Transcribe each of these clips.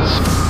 Tales.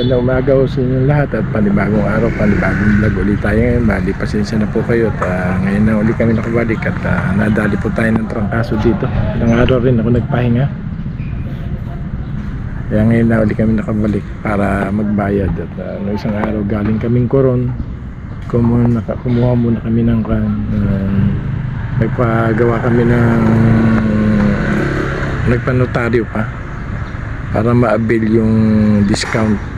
Magandang umaga ho sa inyong lahat at panibagong araw, panibagong vlog ulit tayo ngayon. Bali, pasensya na po kayo at ah, ngayon na uli kami nakabalik at ah, nadali po tayo ng trangkaso dito. Ilang araw rin ako nagpahinga. Kaya ngayon na uli kami nakabalik para magbayad at ah, no isang araw galing kaming koron. Kumuha, naka, kumuha muna kami ng ah, nagpagawa kami ng nagpanotaryo pa para ma-avail yung discount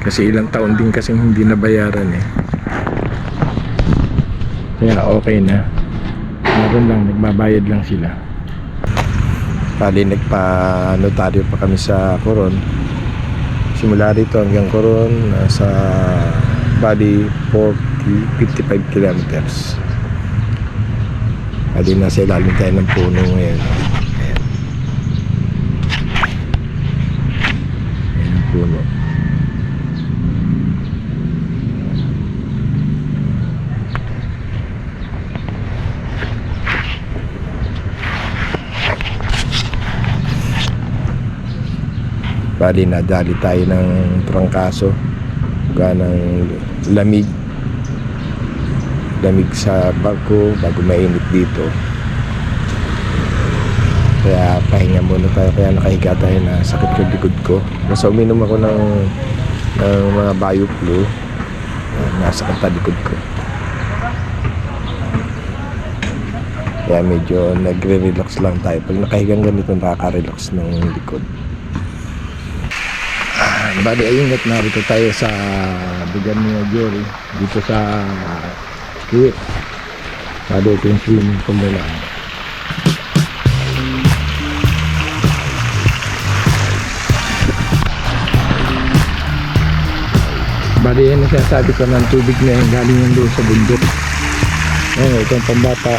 kasi ilang taon din kasing hindi nabayaran eh. Kaya okay na. Meron lang nagbabayad lang sila. Bali nagpa-notaryo pa kami sa Coron. Simula rito hanggang Coron sa bali 40, 55 kilometers. Bali nasa ilalim tayo ng puno ngayon ayan ayan ang puno Bali, nadali tayo ng trangkaso gawa ng lamig. Lamig sa barko bago mainit dito. Kaya pahinga muna tayo. Kaya nakahiga tayo na sakit yung likod ko. Nasa uminom ako ng, ng mga bioflu. Nasa sa likod ko. Kaya medyo nagre-relax lang tayo. Pag nakahigang ganito nakaka-relax ng likod Bali, ayun at narito tayo sa lugar ni Jory dito sa Kiwit. Bali, ito yung swimming pool nila. Bali, yan ang sinasabi ko ng tubig na yung galing yung doon sa bundok. Ayun, ito yung pambata.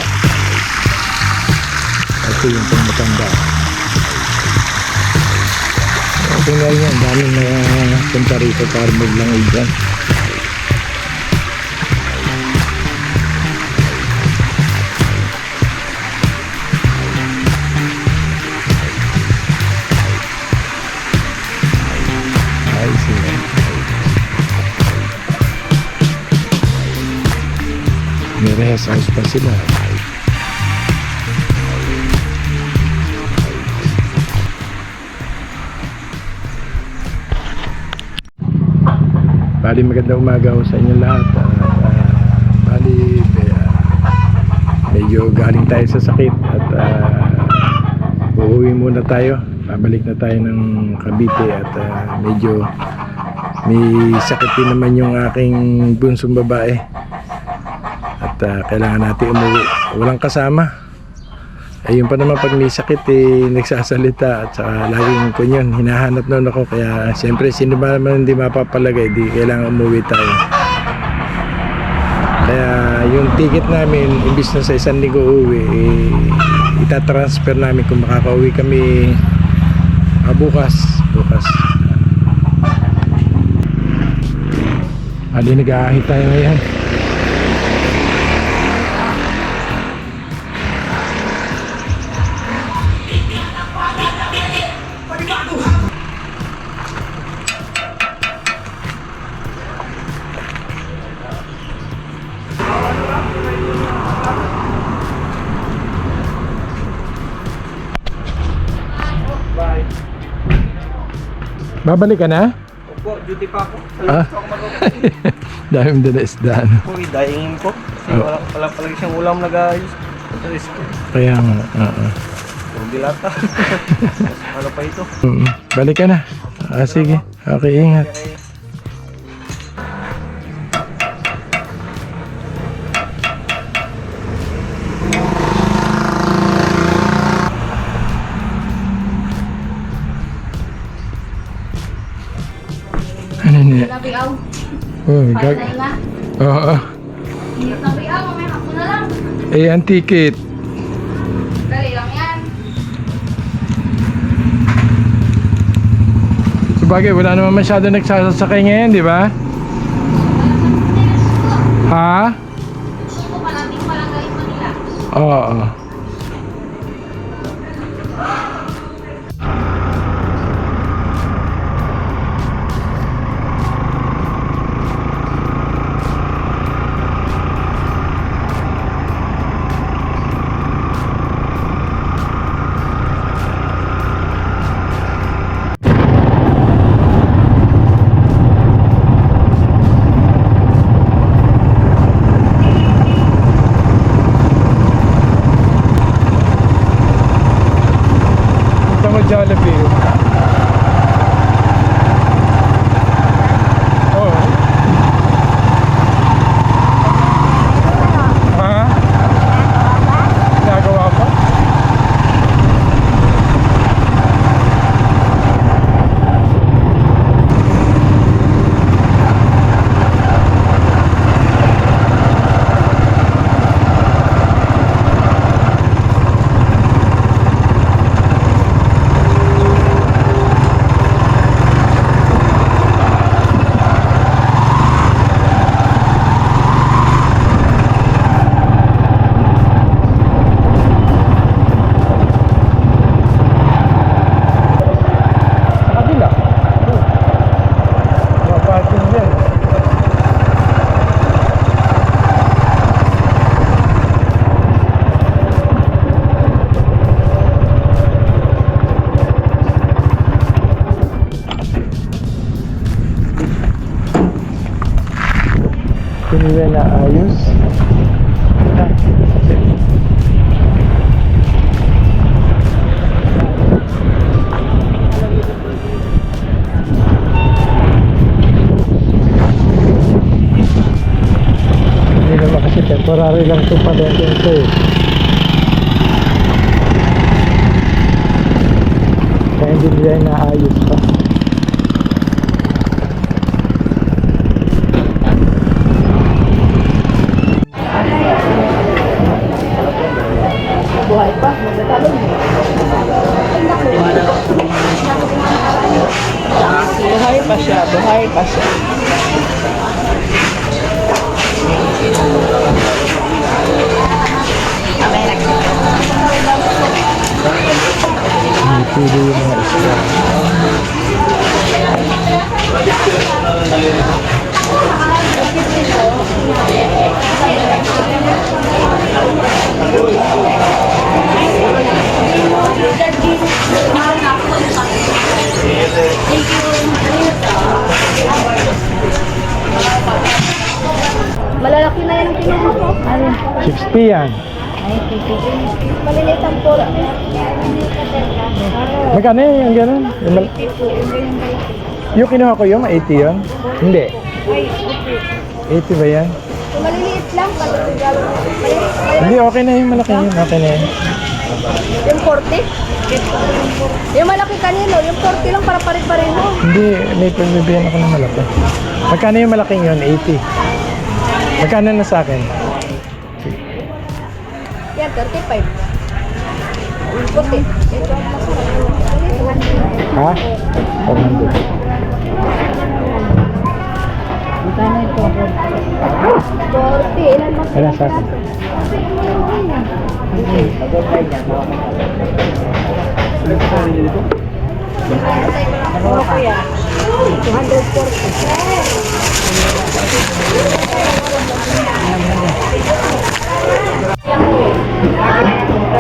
Ito yung pangmatanda. Okay na yan, dami na punta rito para maglangay dyan. May rest house pa sila. Bali magandang umaga ho sa inyo lahat. Ah, ah, bali eh, medyo galing tayo sa sakit at uh, uuwi muna tayo. Babalik na tayo ng Cavite at ah, medyo may sakit din naman yung aking bunsong babae. At ah, kailangan natin umuwi. Walang kasama. Ayun pa naman pag may sakit eh, nagsasalita at saka laging ko yun, hinahanap noon ako kaya siyempre sino ba naman hindi mapapalagay, di kailangan umuwi tayo. Kaya yung ticket namin, imbis na sa isang linggo uwi, eh, itatransfer namin kung makakauwi kami ah, bukas. Bukas. Ali, nag-aahit tayo ngayon. Babalik ka na? Opo, duty pa ako. Ah. Salamat po ako mag Dami mo dala isda. ano? Po, dahingin po. Kasi Oh. wala, wala palagi siyang ulam nag-ayos. Kaya nga, oo. Puro dilata. ano pa ito? Balik ka na. Ah, sige. Okay, ingat. Nabiaw. Oh, Para gag... Oo. Nabiaw, mamaya ako na lang. Eh, ang ticket. Dali lang yan. Sabagay, wala naman masyado nagsasakay ngayon, di ba? Ha? Gusto ko parating temporary lang ito pa din ito eh. Kaya hindi nila inaayos pa. 60 yan. Ay, Maliliit ang pula. Magkano yun yung ganun? Yung, kinuha ko yung 80 yun? Hindi. Ay, 80 ba yan? Maliliit lang. Hindi, okay na yung malaki yun. Okay na yun. Yung 40? Yung malaki kanino, yung 40 lang para pare-pareho. Hindi, may pagbibigyan ako ng malaki. Magkano yung malaking yun? 80. Magkano na sa akin? Yan, 35. Yung puti. Ito ang masarap. Ha? 400. Magkano ito? 40. Ilan mas Wala sa akin. Ano ko yan? 240.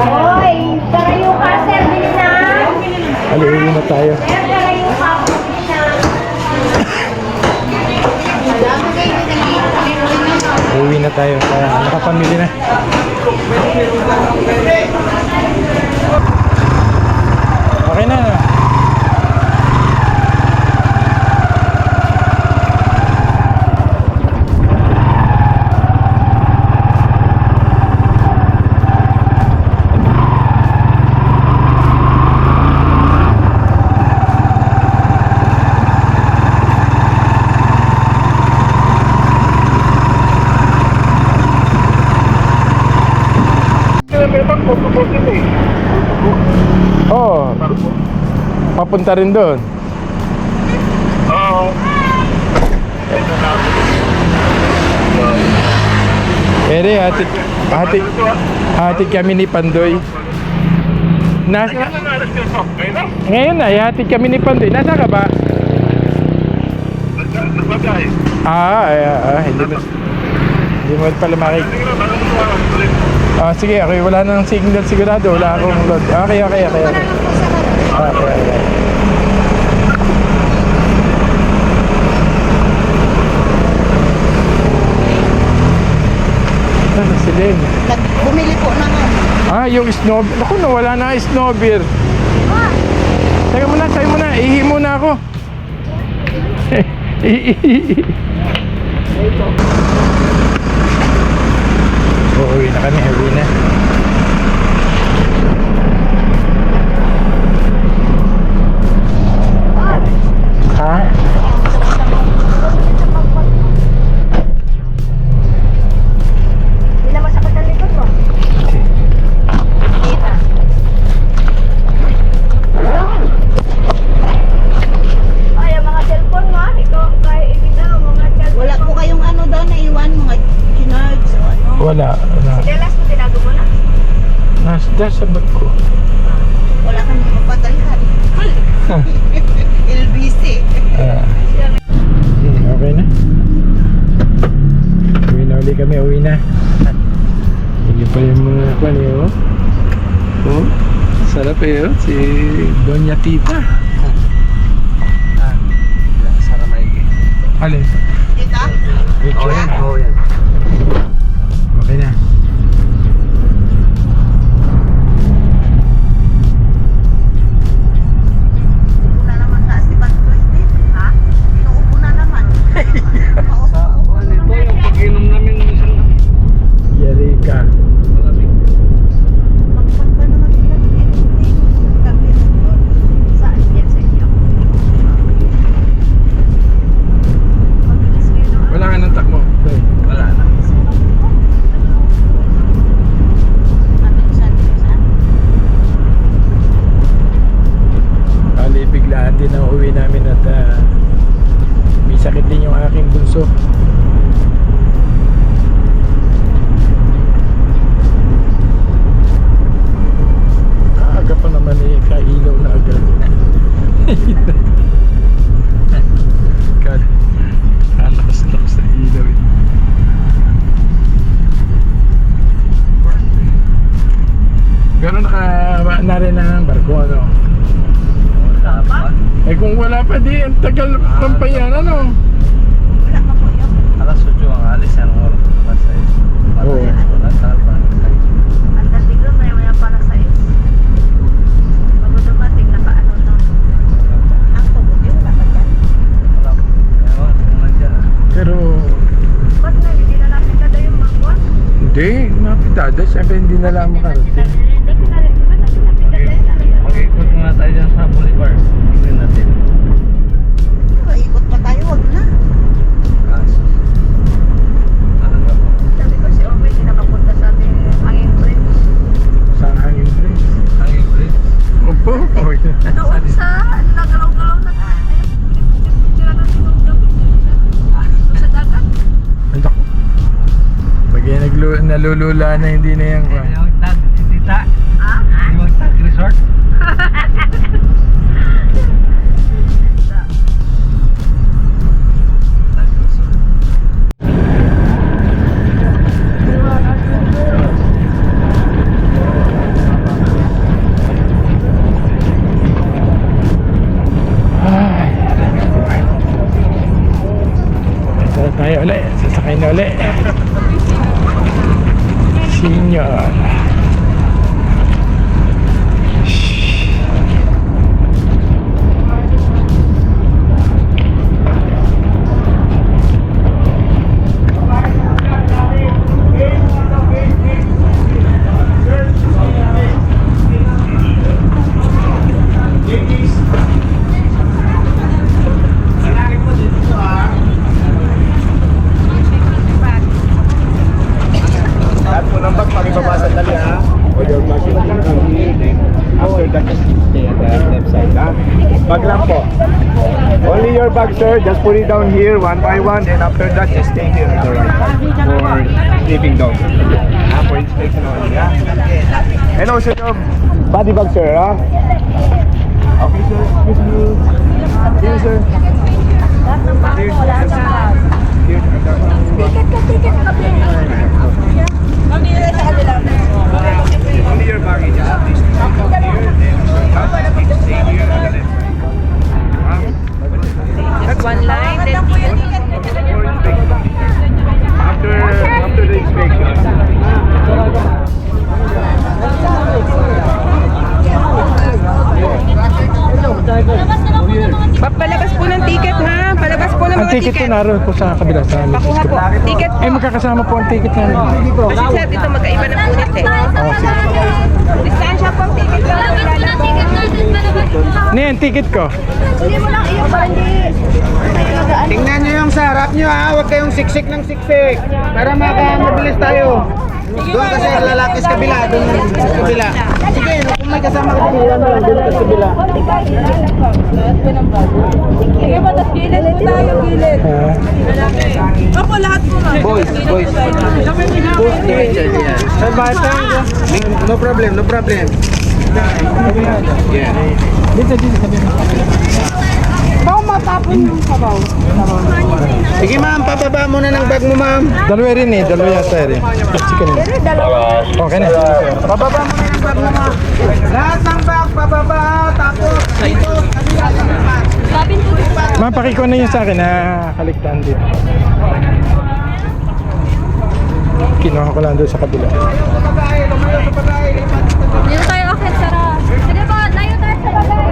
Hoy, tarayo ka, sir, din na. Alihin na tayo. Sir, tarayo ka, din na. Uwi na tayo. Kaya nakapamili na. Okay na. Oo. Papunta rin doon. Ere, hati, hati, hati kami ni Pandoy. Nasa, ngayon na, hati kami ni Pandoy. Nasa ka ba? Ah, ay, ah, hindi mo, hindi mo pala makik. Ah, sige, okay, wala nang signal sigurado, wala akong load. Okay, okay, okay. Okay, okay. Ano si Len? Nag- Bumili po na nga. Ah, yung snow... Naku, nawala na snow beer. Teka muna, tayo muna. Ihi muna ako. Uuwi na kami, uwi na. Kami, uwi na. Hindi pa yung mga kwan eh, oh. Oh, sarap eh, oh. Si Doña Tita. Sana maigi. Alin? Tita? Oo yan, oo yan. Napitada. Siyempre hindi na lang makarating. Mag-ikot muna tayo dyan sa Bolivar. Tingnan natin. Oh, ikot pa tayo. Wag na. Po. Sabi ko si Ome, hindi nakapunta sa ating hanging bridge. Sa hangin bridge. Ang English. Opo. Yeah. Doon sa, nagalaw-galaw na. Ayun, naglu- nalulula na hindi na yan. kwan. Yung tag, tita. Ha? Yung tag resort. Ay. Ulit. Sasakay na ulit. Senior. Shhh. after that, just stay at the left side, ha? Bag lang po. Sir. Just put it down here, one by one, and after that, just stay here at the right for sleeping dog. Ah, for inspection only, ha? And also the body bag, sir, ha? Okay, sir. Excuse me. Here, sir. Here, sir. Here, sir. Naroon po sa kabila sa Pakuha po. Ticket po. Ay magkakasama po ang ticket namin. Kasi sir, dito magkaiba ng punit eh. Distansya po ang ticket ko. Niyan, ticket ko. Hindi mo lang iyo hindi. Tingnan nyo yung sa harap nyo ha, huwag kayong siksik ng siksik. Para makamabilis tayo. Doon kasi lalaki sa kabila, doon sa kabila. Sige, kung may kasama ka dito, ano lang, doon ka sa kabila. Sige ba, tapos gilid po tayo, gilid. Opo, lahat po ma'am. Boys, boys. Sir, bakit tayo? No problem, no problem. Yeah. Dito, dito, sabi mo. Sige ma'am, pababa muna ng bag mo ma'am. Dalawa rin eh, dalawa yata rin. Chicken. Okay na. Pababa muna bag mo ma'am. Lahat ng bag, pababa, tapos dito, kabila sa bag. Ma'am, pakikuha na yun sa akin na kaligtaan dito. Kinuha ko lang doon sa kabila. Sa babae, lumayo sa babae, lipat sa babae. Dito tayo, okay, Sara. Sige po, tayo tayo sa bagay.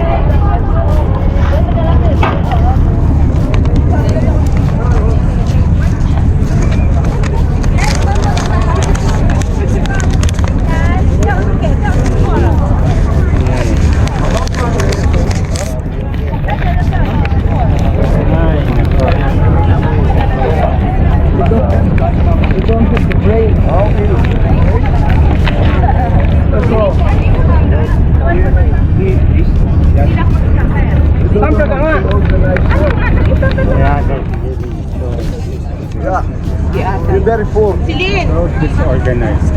Sample ka nga. Very full. Silin! So disorganized.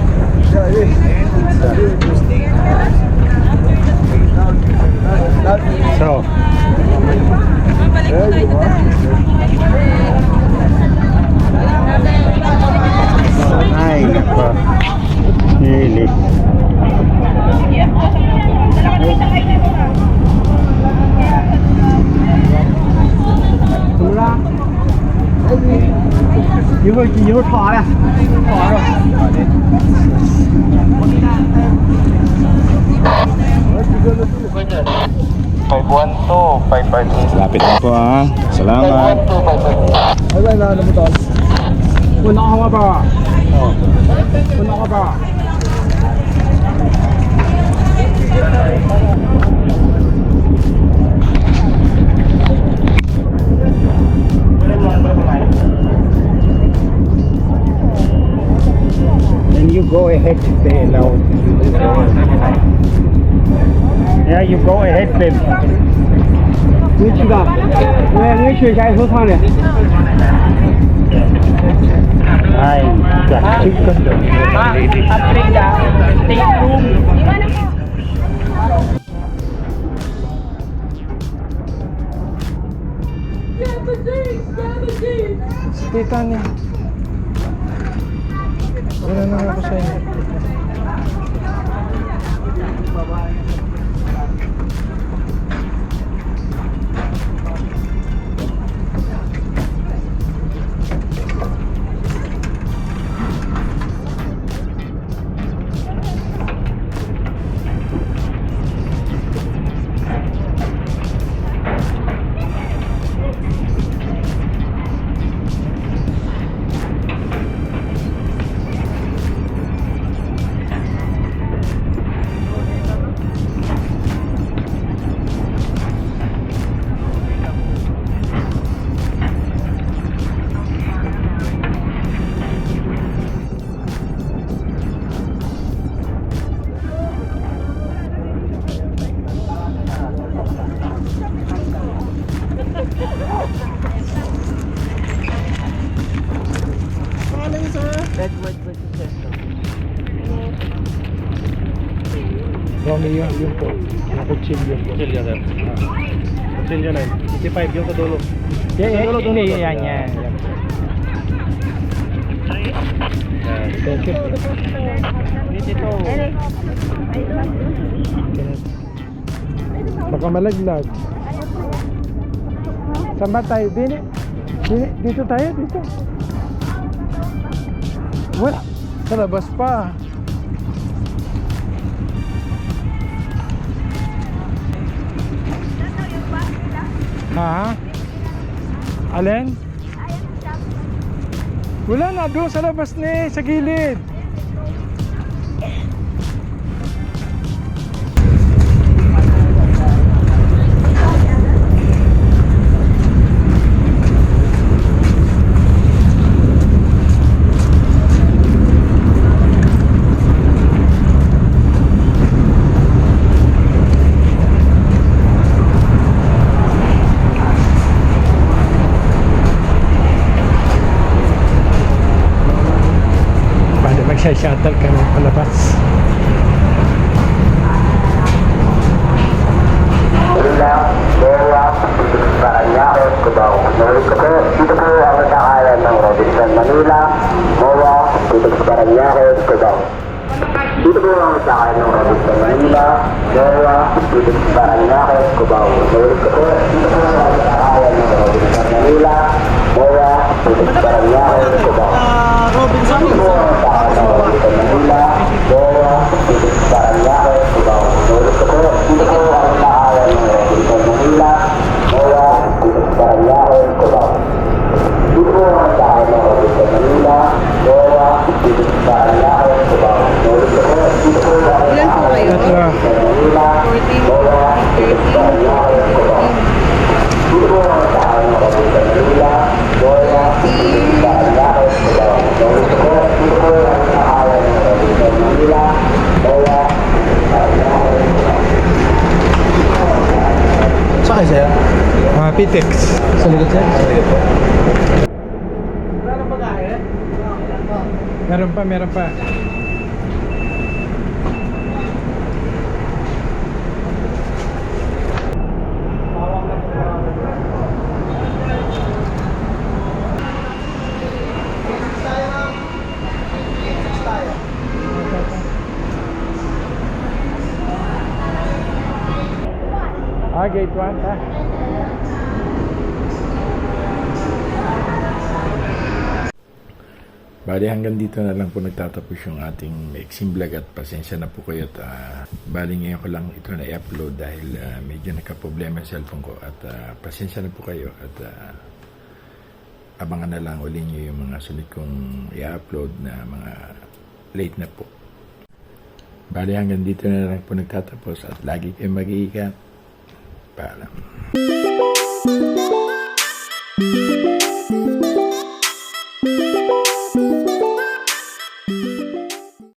So, ay, nako. 一会儿一会儿跑嘞，跑着。ไปบวนโต้ไปไปทุกสลาปิดตัวสลามาไปไปนะน้ำตาลคุณน้องเขาว่าป่ะคุณน้องเขาป่ะ you go ahead there now. Yeah, you go ahead babe. Which one? Where which one chạy số thang này? Ai, đặt chiếc cân được. Patrick đã tìm Wala na ako sa inyo. Romeo, yun po. Yung kutsilyo po. Kutsilyo, sir. Kutsilyo na yun. 55 yung sa dulo. Yeah, yeah, Dulo, dulo, dulo. yan, yan, yan. Yan. Thank you. Dito. Baka malaglag. Saan ba tayo? Dini, dini, dito tayo, dito. Wala. Sa labas pa. Ha? Alin? Wala na, doon sa labas ni, sa gilid. Magsha-shuttle kami palabas. Dito po dito po ang natakayan ng Robinson Manila, MOA, dito sa Paranaque, Cubao. Dito po ang natakayan ng Robinson Manila, MOA, dito sa Paranaque, Cubao. Dito po dito po, ang natakayan ng Robinson Manila, MOA, dito sa Paranaque, Cubao. Robinson Manila, MOA, dito sa Paranaque, Cubao. Naulit ko po, dito po ang Ilan po kayo? Ito ah. Manila, 14, MOA, dito sa Paranaque, Cubao. Dito po ang natakayan ng Robinson Manila, MOA, dito sa Paranaque, Cubao. Naulit ko po, dito po ang natakayan ng Robinson Manila, MOA, dito sa Paranaque, Cubao. Sakay sir. Ah, Pitex. Sa likod sir? Sa likod po. Meron pa, meron pa. Ah, gate 1 ha? Bali hanggang dito na lang po nagtatapos yung ating mixing vlog at pasensya na po kayo at ah, bali ngayon ko lang ito na i-upload dahil ah, medyo nagka-problema yung cellphone ko at ah, pasensya na po kayo at ah, abangan na lang uli nyo yung mga sulit kong i-upload na mga late na po. Bali hanggang dito na lang po nagtatapos at lagi kayong mag-iikat. para.